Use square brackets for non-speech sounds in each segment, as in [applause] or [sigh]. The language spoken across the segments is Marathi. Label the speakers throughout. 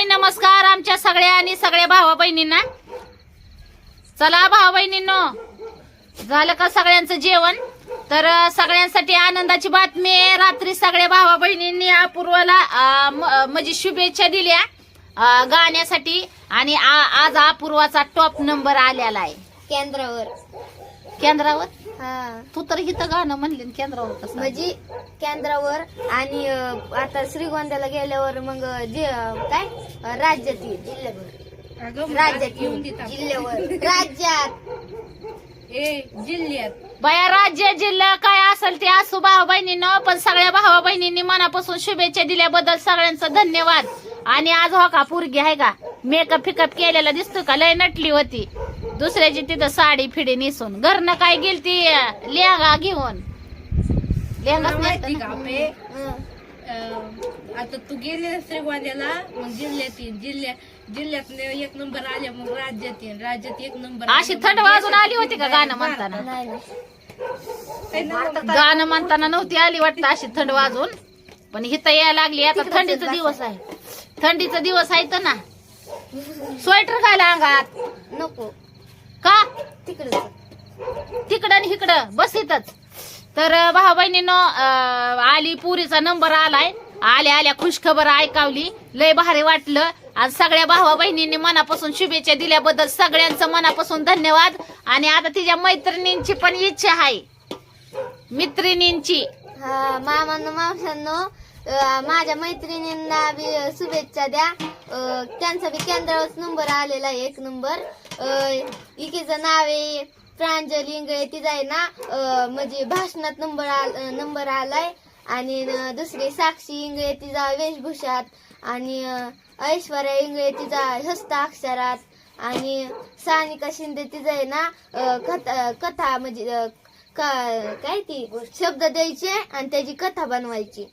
Speaker 1: हाय नमस्कार आमच्या सगळ्या आणि सगळ्या भावा बहिणींना. चला भावा बहिणींनो झालं का सगळ्यांचं जेवण? तर सगळ्यांसाठी आनंदाची बातमी आहे. रात्री सगळ्या भावा बहिणींनी अपूर्वाला म्हणजे शुभेच्छा दिल्या गाण्यासाठी. आणि आज अपूर्वाचा टॉप नंबर आलेला आहे.
Speaker 2: केंद्रावर.
Speaker 1: केंद्रावर?
Speaker 2: हा.
Speaker 1: तू तर इथं गाणं म्हणले न केंद्रावर कसं
Speaker 2: म्हणजे केंद्रावर आणि अं, आता श्रीगोंद्याला गेल्यावर मग जे अं, काय? अं, राज्यात येईल जिल्ह्यावर. राज्यात येईल जिल्ह्यावर. राज्यात.
Speaker 3: जिल्ह्यात.
Speaker 1: बया राज्य जिल्हा काय असेल ते असो भावा बहिणीनं पण सगळ्या भावा बहिणींनी मनापासून शुभेच्छा दिल्याबद्दल सगळ्यांचं धन्यवाद. आणि आज हो का पोरगी आहे का? मेकअप फिकअप केलेला दिसतो का? लय नटली होती. दुसऱ्याची तिथं साडी फिडी नेसून. घरनं काय गेली ती लेहंगा घेऊन? लेहंगाच
Speaker 3: माहिती
Speaker 1: नेसतं
Speaker 3: का
Speaker 1: ना.
Speaker 3: आपे. अं, आता तू गेले श्रीगोंद्याला मग जिल्ह्यात येईल जिल्ह्यात जिल्ह्यात एक नंबर आले मग राज्यात येईल राज्यात एक नंबर
Speaker 1: अशी थंड वाजून आली होती का गाणं म्हणताना?
Speaker 2: नाही.
Speaker 1: गाणं म्हणताना नव्हती आली वाटतं अशी थंड वाजून. पण हिथं यायला लागली आता थंडीचा दिवस आहे. थंडीचा दिवस आहे तर ना. स्वेटर घाला अंगात.
Speaker 2: नको.
Speaker 1: का?
Speaker 2: तिकडे
Speaker 1: तिकडं आणि इकडं बस इथंच. तर भाऊ बहिणीनं आली पुरीचा नंबर आलाय. आल्या आल्या खुशखबर ऐकावली. लय भारी वाटलं. आज सगळ्या भावा बहिणींनी मनापासून शुभेच्छा दिल्याबद्दल सगळ्यांचं मनापासून धन्यवाद. आणि आता तिच्या मैत्रिणींची पण इच्छा आहे. मित्रिणींची.
Speaker 2: मामांनो मावशांनो माझ्या मैत्रिणींना बी शुभेच्छा द्या. त्यांचा बी केंद्रावरच नंबर आलेला आहे एक नंबर. अं, इकीचं नाव आहे प्रांजली इंगळे. तिचा आहे ना म्हणजे भाषणात नंबर आल नंबर आलाय. आणि दुसरी साक्षी इंगळे. तिचा वेशभूषात. आणि ऐश्वर्या इंगळे तिचा हस्ताक्षरात आणि सानिका शिंदे तिचं आहे ना कथा कथा म्हणजे का- काय ती? शब्द द्यायचे आणि त्याची कथा बनवायची.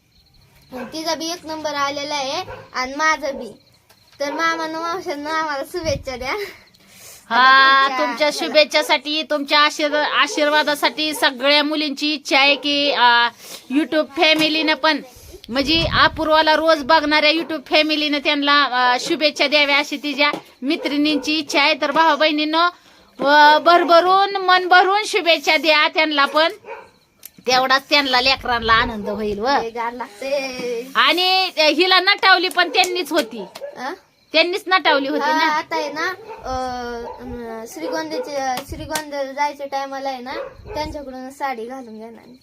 Speaker 2: तिचा बी एक नंबर आलेला आहे. आणि माझं बी. तर मामानं मावशांना आम्हाला शुभेच्छा द्या.
Speaker 1: हा तुमच्या शुभेच्छासाठी तुमच्या आशीर् आशीर्वादासाठी सगळ्या मुलींची इच्छा आहे की युट्यूब फॅमिलीनं पण म्हणजे अपूर्वाला रोज बघणाऱ्या युट्यूब फॅमिलीनं त्यांना शुभेच्छा द्याव्या अशी तिच्या मैत्रिणींची इच्छा आहे. तर भाऊ बहिणीनं भरभरून मन भरून शुभेच्छा द्या त्यांना पण. तेवढाच त्यांना लेकरांना आनंद होईल व. आणि हिला नटावली पण त्यांनीच होती? त्यांनीच नटावली होती ना.
Speaker 2: आता आहे ना अं, श्रीगोंद्याचे श्रीगोंद्याला जायच्या टायमाला आहे ना त्यांच्याकडून साडी घालून घेणार. मी.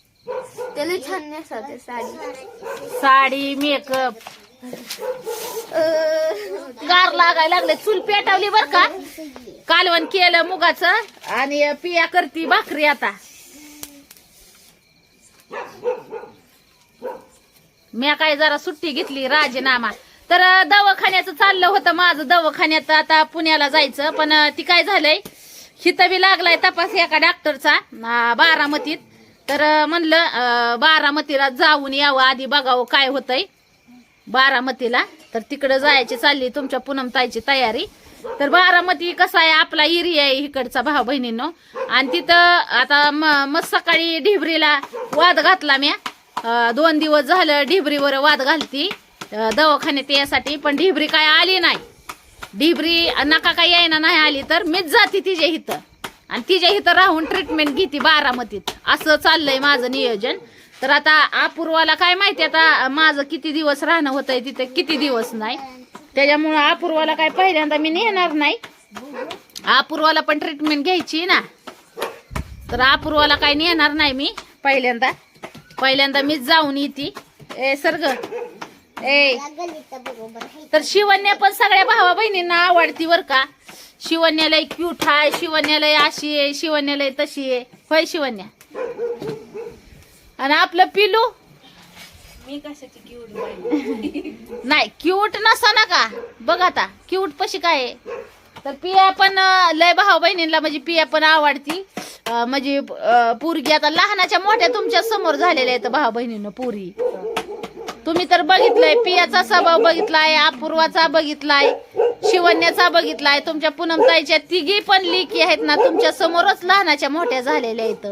Speaker 2: ते छान नेसवते साडी.
Speaker 1: साडी मेकअप
Speaker 2: अं,
Speaker 1: गार लागायला लागले. चूल पेटवली बर का? कालवण केलं मुगाचं. आणि पिया करती भाकरी आता. मी काय जरा सुट्टी घेतली राजीनामा. तर दवाखान्याचं चाललं होतं माझं दवाखान्यात. आता पुण्याला जायचं पण ती काय झालंय हितबी लागलाय तपास एका डॉक्टरचा बारामतीत. तर म्हणलं बारामतीला जाऊन यावं आधी बघावं काय होतंय. बारामतीला. तर तिकडं जायची चालली तुमच्या पूनमताईची तयारी. तर बारामती कसा आहे आपला एरिया आहे इकडचा भाऊ बहिणींनो आणि तिथं आता मग सकाळी ढिबरीला वाद घातला म्या. दोन दिवस झालं ढिबरीवर वाद घालती. दवाखान्यात यासाठी पण ढिबरी काय आली नाही. ढिबरी नका काय यायना नाही आली तर मीच जाते तिच्या इथं. आणि तिच्या इथं राहून ट्रीटमेंट घेते बारामतीत. असं चाललंय माझं नियोजन. तर आता अपूर्वाला काय माहिती आता माझं किती दिवस राहणं होतंय तिथे किती दिवस नाही. त्याच्यामुळं अपूर्वाला काय पहिल्यांदा मी नेणार नाही. अपूर्वाला पण ट्रीटमेंट घ्यायची ना. तर अपूर्वाला काय नेणार नाही मी पहिल्यांदा. पहिल्यांदा मीच जाऊन येते. ए सर्ग. ए. तर शिवण्या पण सगळ्या भावा बहिणींना आवडती बर का. शिवण्याला क्यूट आहे शिवण्याला अशी आहे शिवण्याला तशी आहे. होय शिवण्या? आणि आपलं पिलू?
Speaker 3: मी कशाची बाई?
Speaker 1: नाही क्यूट नसा ना का? बघ आता क्यूट पशी काय तर पिया पण लय भाऊ बहिणींना म्हणजे पिया पण आवडती. म्हणजे पोरगी आता लहानाच्या मोठ्या तुमच्यासमोर झालेल्या आहेत भाऊ बहिणीनं पुरी. तुम्ही तर बघितलंय पियाचा स्वभाव बघितलाय अपूर्वाचा बघितलाय शिवण्याचा बघितलाय तुमच्या पूनमताईच्या तिघी पण लिकी आहेत ना तुमच्या समोरच लहानाच्या मोठ्या झालेल्या आहेत.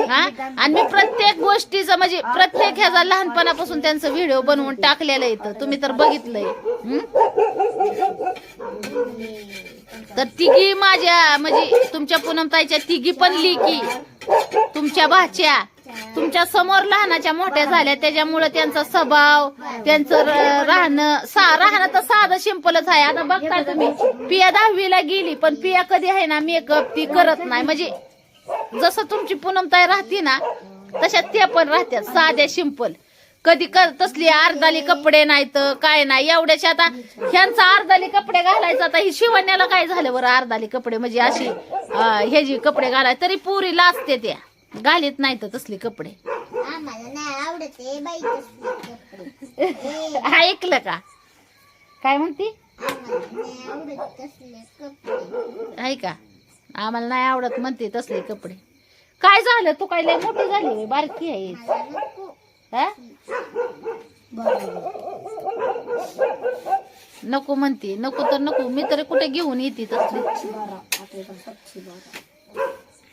Speaker 1: हा? आणि मी प्रत्येक गोष्टीचं म्हणजे प्रत्येक ह्याचा लहानपणापासून त्यांचं व्हिडिओ बनवून टाकलेलं येतं तुम्ही तर बघितलंय. तर तिघी माझ्या म्हणजे तुमच्या पूनमताईच्या तिघी पण लिकी तुमच्या भाच्या तुमच्यासमोर लहानाच्या मोठ्या झाल्या त्याच्यामुळे त्यांचा स्वभाव त्यांचं राहणं सा राहणं तर साधं सिंपलच आहे. आता बघता तुम्ही पिया दहावीला गेली पण पिया कधी आहे ना मेकअप ती करत नाही. म्हणजे जसं तुमची पूनमताई राहती ना तशा त्या पण राहत्या साध्या सिंपल कधी तसली अर्धाली कपडे नाहीत काय नाही. एवढ्याच्या आता ह्यांचा अर्धाली कपडे घालायचं आता ही शिवण्याला काय झालं बरं अर्धाली कपडे? म्हणजे अशी हे जी कपडे घालाय तरी पुरी लाजते त्या. घालीत नाहीत तसली कपडे.
Speaker 2: आम्हाला नाही आवडत बाई तसले कपडे. [laughs]
Speaker 1: ऐकलं का? काय म्हणती?
Speaker 2: आम्हाला नाही आवडत तसले कपडे.
Speaker 1: आहे का? आम्हाला नाही आवडत म्हणते तसले कपडे. काय झालं? तू काय लय मोठी झाली होय, बारकी आहे.
Speaker 2: मला नको.
Speaker 1: हा? नको म्हणते. नको तर नको. मी तरी कुठे घेऊन येते तसली.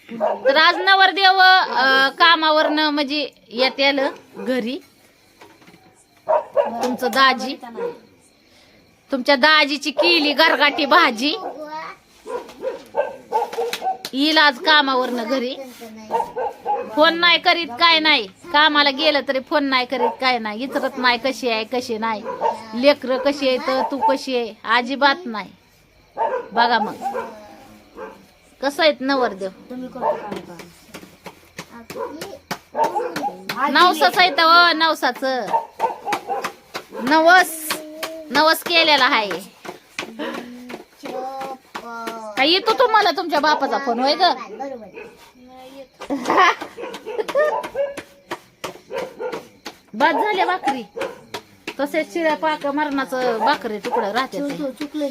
Speaker 1: तर आज नवरदेव अं, कामावरनं म्हणजे येत आलं घरी. तुमचं दाजी. तुमच्या दाजीची केली गरगाटी भाजी. येईल आज कामावरनं घरी. फोन नाही करीत काय नाही. कामाला गेलं तरी फोन नाही करीत काय नाही. इचरत नाही कशी आहे कशी नाही. लेकरं कशी आहे तर तू कशी आहे अजिबात नाही. बघा मग. कसं आहेत नवरदेव नवसाच आहे तर नवसाच. नवस नवस केलेला आहे. काय येतो तुम्हाला तुमच्या बापाचा फोन होय ग? बाद झाल्या भाकरी. तसेच शिळ्या पाक मरणाचं भाकरी तुकडं राहते.
Speaker 2: चुकलं.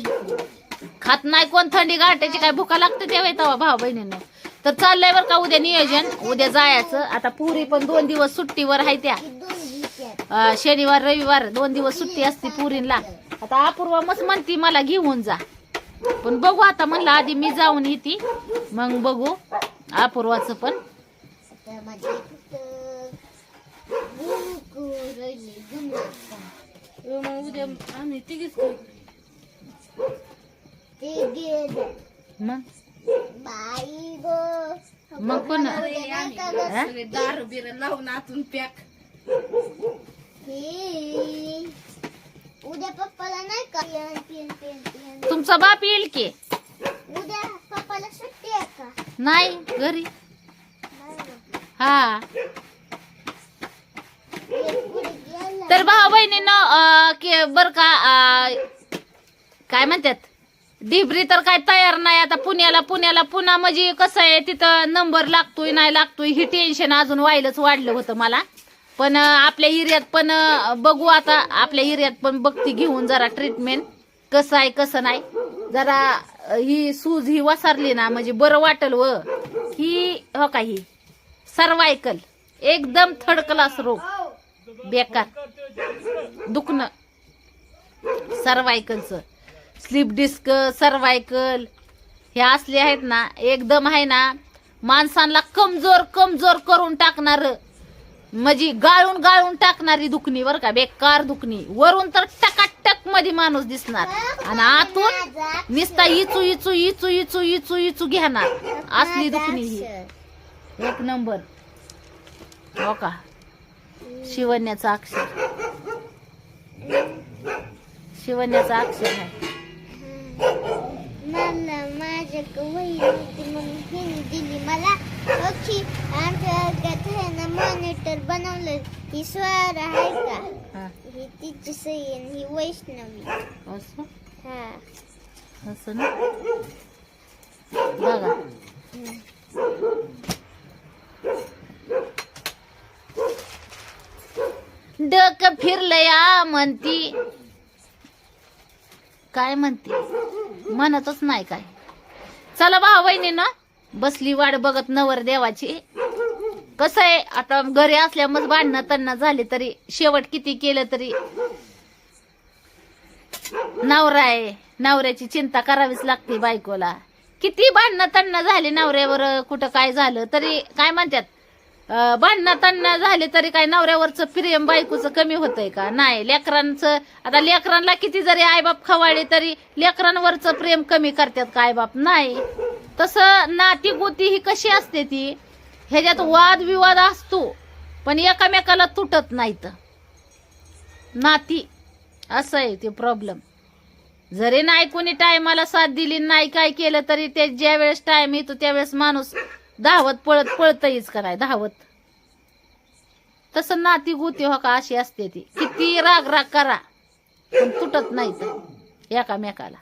Speaker 1: खात नाही कोण थंडी गाठ्याची काय भुका लागते तेव्हा तेव्हा भाऊ बहिणीनं. तर चाललंय बरं का उद्या नियोजन उद्या जायचं. आता पुरी पण दोन दिवस सुट्टीवर आहे त्या. अं, शनिवार रविवार दोन दिवस सुट्टी असते पुरीला. आता अपूर्वा मस्त म्हणती मला घेऊन जा. पण बघू आता म्हणलं आधी मी जाऊन येते. मग बघू अपूर्वाचं पण.
Speaker 3: मग उद्या आम्ही तिघीच करू.
Speaker 1: मग?
Speaker 2: बाई गो
Speaker 1: मग कोण?
Speaker 3: दारू बिर लावून आतून पॅक
Speaker 2: हे. उद्या पप्पाला नाही का?
Speaker 1: तुमचा बाप येईल की?
Speaker 2: उद्या पप्पाला सुट्टी आहे का?
Speaker 1: नाही घरी. हा. तर भाऊ बहिणीनं बर का काय म्हणतात? डिब्री तर काय तयार नाही. आता पुण्याला पुण्याला पुन्हा म्हणजे कसं आहे तिथं नंबर लागतोय नाही लागतोय ही टेन्शन अजून व्हायलाच वाढलं होतं मला. पण आपल्या एरियात पण बघू आता आपल्या एरियात पण बघती घेऊन जरा ट्रीटमेंट कसं आहे कसं नाही. जरा ही सूज ही वसारली ना म्हणजे बरं वाटल व. ही हो का ही? सर्वायकल एकदम थर्ड क्लास रोग बेकार. दुखणं. सर्वायकलचं स्लीप डिस्क सर्वायकल हे असले आहेत ना एकदम आहे ना माणसांना कमजोर कमजोर करून टाकणार. म्हणजे गाळून गाळून टाकणारी दुखणी बरं का? बेकार दुखणी. वरून तर टकाटकमध्ये माणूस दिसणार. आणि आतून नुसता इचू इचू इचू इचू इचू इचू घेणार. असली दुखणी ही. एक नंबर. हो का? शिवण्याचा अक्षर. शिवण्याचा अक्षर आहे.
Speaker 2: मला माझ्या वही होती म्हणून हिने दिली. मला ओके आमच्या वर्गात आहे ना मॉनिटर बनवलं. ही स्वर आहे का?
Speaker 1: हा,
Speaker 2: तिची सही आणि ही वैष्णवी.
Speaker 1: असं?
Speaker 2: हा.
Speaker 1: असं ना? बघा. डोकं फिरलया म्हणती. काय म्हणते? म्हणतच नाही काय. चला भाऊ बहिणीनं बसली वाट बघत नवर देवाची. कसं आहे आता घरी असल्यामुळे भांडणं त्यांना झाली तरी शेवट किती केलं तरी. नवरा आहे नवऱ्याची चिंता करावीच लागते बायकोला. किती भांडणं त्यांना झाली नवऱ्यावर कुठं काय झालं तरी काय म्हणतात? बांधणं भांडणं झाले तरी काय नवऱ्यावरचं प्रेम बायकोचं कमी होतंय का? नाही लेकरांचं आता लेकरांना किती जरी आईबाप खवाळे तरी लेकरांवरचं प्रेम कमी करतात का आईबाप? नाही. तसं नाती गोती ही कशी असते ती? ह्याच्यात वादविवाद असतो पण एकामेकाला तुटत नाहीत. नाती असं आहे ते प्रॉब्लेम जरी नाही कोणी टायमाला साथ दिली नाही काय केलं तरी ते ज्या वेळेस टाइम येतो त्यावेळेस माणूस धावत पळत पळतहीच कराय नाही धावत. तसं नाती गुती हो का अशी असते ती. किती राग राग करा पण तुटत नाही तर एकामेकाला.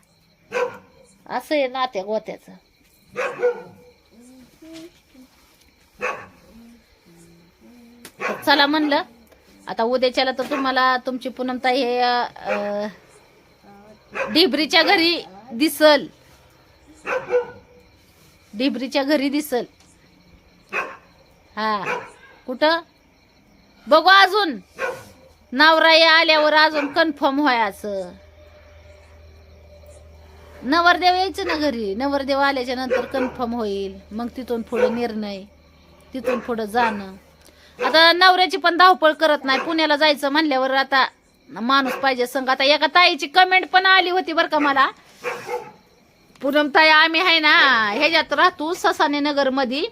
Speaker 1: असं आहे नात्या गोत्याचं. चला म्हणलं आता उद्याच्याला तर तुम्हाला तुमची पूनमताई हे ढिबरीच्या घरी दिसल. ढिबरीच्या घरी दिसल. हा. कुठं? बघू अजून. नवराई आल्यावर अजून कन्फर्म व्हायचं नवरदेव यायचं ना घरी. नवरदेव आल्याच्यानंतर कन्फर्म होईल. मग तिथून पुढे निर्णय. तिथून पुढे जाणं. आता नवऱ्याची पण धावपळ करत नाही. पुण्याला जायचं म्हणल्यावर आता माणूस पाहिजे संग. आता एका ताईची कमेंट पण आली होती बरं का मला. पूनम ताई आम्ही आहे ना ह्याच्यात राहतो ससाने नगरमध्ये.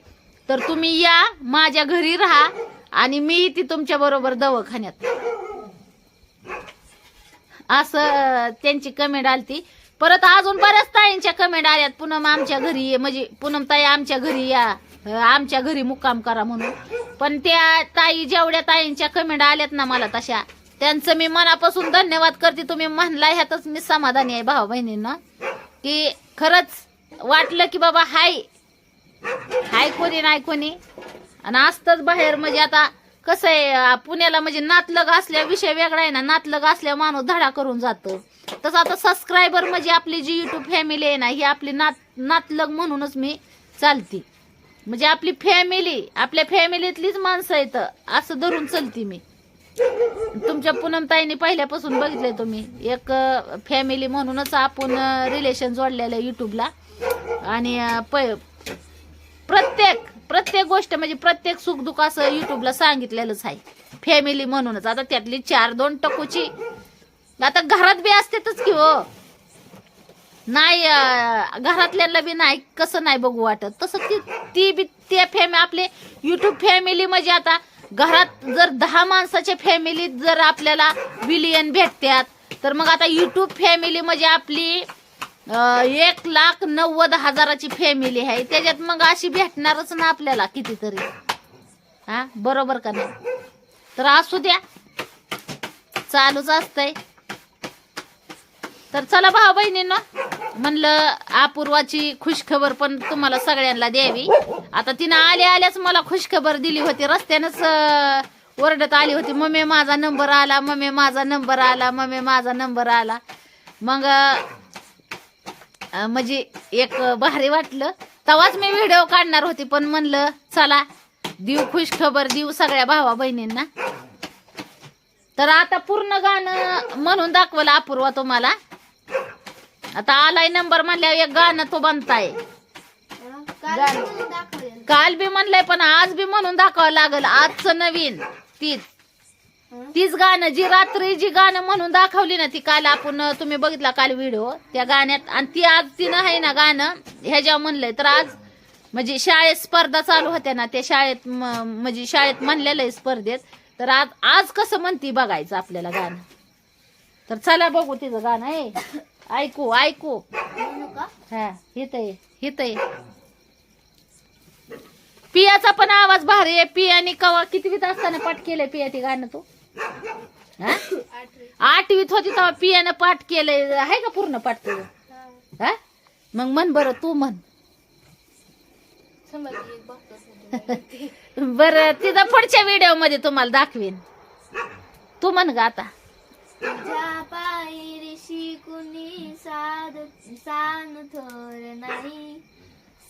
Speaker 1: तर तुम्ही या माझ्या घरी राहा आणि मी ती तुमच्या बरोबर दवाखान्यात. असं त्यांची कमेंट आलती. परत अजून बऱ्याच ताईंच्या कमेंट आल्यात पूनम आमच्या घरी ये म्हणजे पूनम ताई आमच्या घरी या आमच्या घरी मुक्काम करा म्हणून. पण त्या ताई जेवढ्या ताईंच्या कमेंट आल्यात ना मला तशा त्यांचं मी मनापासून धन्यवाद करते. तुम्ही म्हणला ह्यातच मी समाधानी आहे भाऊ बहिणींना की खरंच वाटलं की बाबा हाय हाय कोणी नाही कोणी? आणि असतंच बाहेर म्हणजे आता कसं आहे पुण्याला म्हणजे नातलग असल्या विषय वेगळा आहे ना नातलग असल्या माणूस धडा करून जातो. तसं आता सबस्क्रायबर म्हणजे आपली जी युट्यूब फॅमिली आहे ना ही आपली नात नातलग म्हणूनच मी चालती. म्हणजे आपली फॅमिली आपल्या फॅमिलीतलीच माणसं आहेत असं धरून चलती मी. तुमच्या पूनमताईने पहिल्यापासून बघितलंय तुम्ही एक फॅमिली म्हणूनच आपण रिलेशन जोडलेलं आहे युट्यूबला आणि प- प्रत्येक प्रत्येक गोष्ट म्हणजे प्रत्येक सुखदुःख असं युट्यूबला सांगितलेलंच आहे. फॅमिली म्हणूनच. आता त्यातली चार दोन टकूची. आता घरात बी असतेच की हो. नाही घरातल्यांना घरातल्याला बी नाही कसं नाही बघू वाटत. तसं ती ती बी त्या फॅमिली आपले युट्यूब फॅमिली म्हणजे आता घरात जर दहा माणसाच्या फॅमिलीत जर आपल्याला विलियन भेटतात तर मग आता युट्यूब फॅमिली म्हणजे आपली एक लाख नव्वद हजाराची फॅमिली आहे. त्याच्यात मग अशी भेटणारच ना आपल्याला कितीतरी. हा? बरोबर का नाही? तर असू द्या. चालूच असतंय. तर चला भाऊ बहिणींना म्हणलं अपूर्वाची खुशखबर पण तुम्हाला सगळ्यांना द्यावी. आता तिनं आल्या आल्याच मला खुशखबर दिली होती. रस्त्यानंच ओरडत आली होती मम्मी माझा नंबर आला मम्मी माझा नंबर आला मम्मी माझा नंबर आला. मग अं, म्हणजे एक भारी वाटलं. तेव्हाच मी व्हिडिओ काढणार होती पण म्हणलं चला देऊ खुश खबर देऊ सगळ्या भावा बहिणींना. तर आता पूर्ण गाणं म्हणून दाखवलं अपूर्वा तुम्हाला. आता आलाय नंबर म्हणल्यावर एक गाणं तो बनताय.
Speaker 2: काल
Speaker 1: बी म्हणलंय पण आज बी म्हणून दाखवावं लागल. आजचं नवीन तीच? तीच गाणं जी रात्री जी गाणं म्हणून दाखवली ना ती काल आपण तुम्ही बघितला काल व्हिडिओ त्या गाण्यात आणि ती आज तिनं आहे ना गाणं ह्याच्यावर म्हणलंय तर आज म्हणजे शाळेत स्पर्धा चालू होत्या ना त्या शाळेत म्हणजे शाळेत म्हणलेलं आहे स्पर्धेत तर आज आज कसं म्हणती बघायचं आपल्याला गाणं? तर चला बघू तिचं गाणं आहे ऐकू ऐकू. हा हित आहे हित आहे पियाचा पण आवाज भारी आहे पियाने कवा कितवीत असताना पाठ केलंय पिया ते गाणं तू? आठवीत होती तेव्हा पियानं पाठ केलंय. आहे का पूर्ण पाठ तुझं?
Speaker 2: हा.
Speaker 1: मग म्हण बरं तू म्हण.
Speaker 2: बर
Speaker 1: बरं तिथं पुढच्या व्हिडिओमध्ये तुम्हाला दाखवीन. तू म्हण ग आता.
Speaker 2: तुझ्या पायरी शिकुनी साध सान थोर नाही.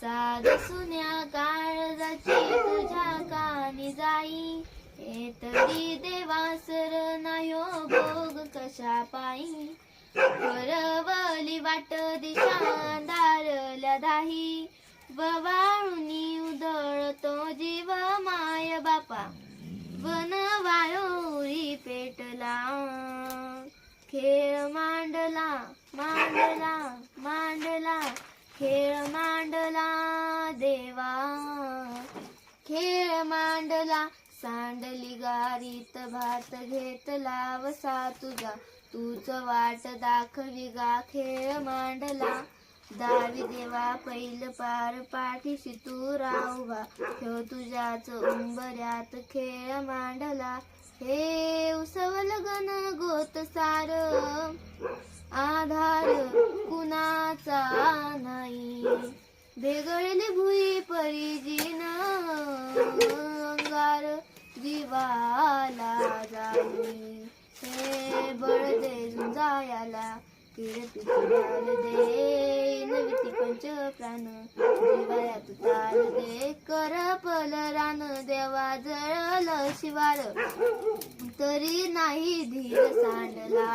Speaker 2: साध सुन्या काळजाची तुझ्या कानी जाई. येतरी देवासर नायो भोग कशा पायी? वरवली वाट दिशा दारल्या दाही. ववाळुनी उदळतो जीव माय बापा. बाप्पा वन वायोरी पेटला. खेळ मांडला मांडला मांडला. खेळ मांडला देवा. खेळ मांडला सांडली गारीत भात घेतला लावसा तुझा. तूच वाट दाखवी गा खेळ मांडला. दावी देवा पैल पार पाठीशी तू राहुबा ठेव तुझ्याच उंबऱ्यात खेळ मांडला. हे उसवल गण गोत सार. आधार कुणाचा नाही. भेगळली भुई परिजीना देवाला जाई हे बळ दे झुंजायाला कीर्ती ताल दे नविती पंच प्राण जीवायात ताल दे. कर पल रान देवा जळल शिवार. तरी नाही धीर सांडला.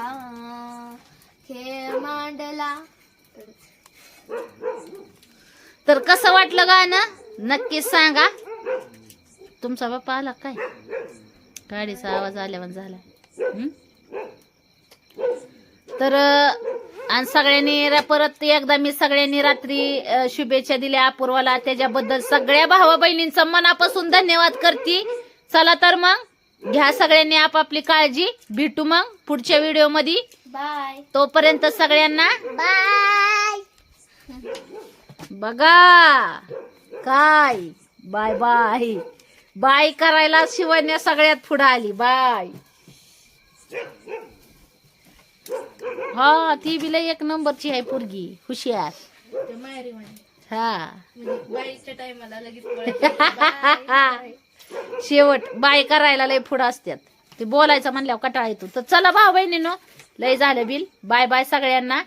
Speaker 2: खेळ मांडला.
Speaker 1: तर कसं वाटलं गाणं? नक्कीच सांगा. तुमचा बाप्पा आला काय? गाडीचा आवाज आल्यावर झाला? तर आणि सगळ्यांनी परत एकदा मी सगळ्यांनी रात्री शुभेच्छा दिल्या अपूर्वाला. त्याच्याबद्दल सगळ्या भावा बहिणींचं मनापासून धन्यवाद करते. चला तर मग घ्या सगळ्यांनी आपापली काळजी. भेटू मग पुढच्या व्हिडिओमध्ये
Speaker 2: बाय.
Speaker 1: तोपर्यंत सगळ्यांना
Speaker 2: बाय.
Speaker 1: बघा. काय? Bye bye. बाय करायला शिवण्या सगळ्यात पुढे आली बाय हा ती बिला एक नंबरची आहे पोरगी हुशियार. हा.
Speaker 3: म्हणजे बाईच्या टायमाला लगेच [laughs] पळत बाय.
Speaker 1: शेवट बाय करायला लय पुढं असतात ते बोलायचं म्हणल्यावर कटाळा येतो. तर चला भाऊ बहिणीनो लय झालं बिल. बाय बाय सगळ्यांना.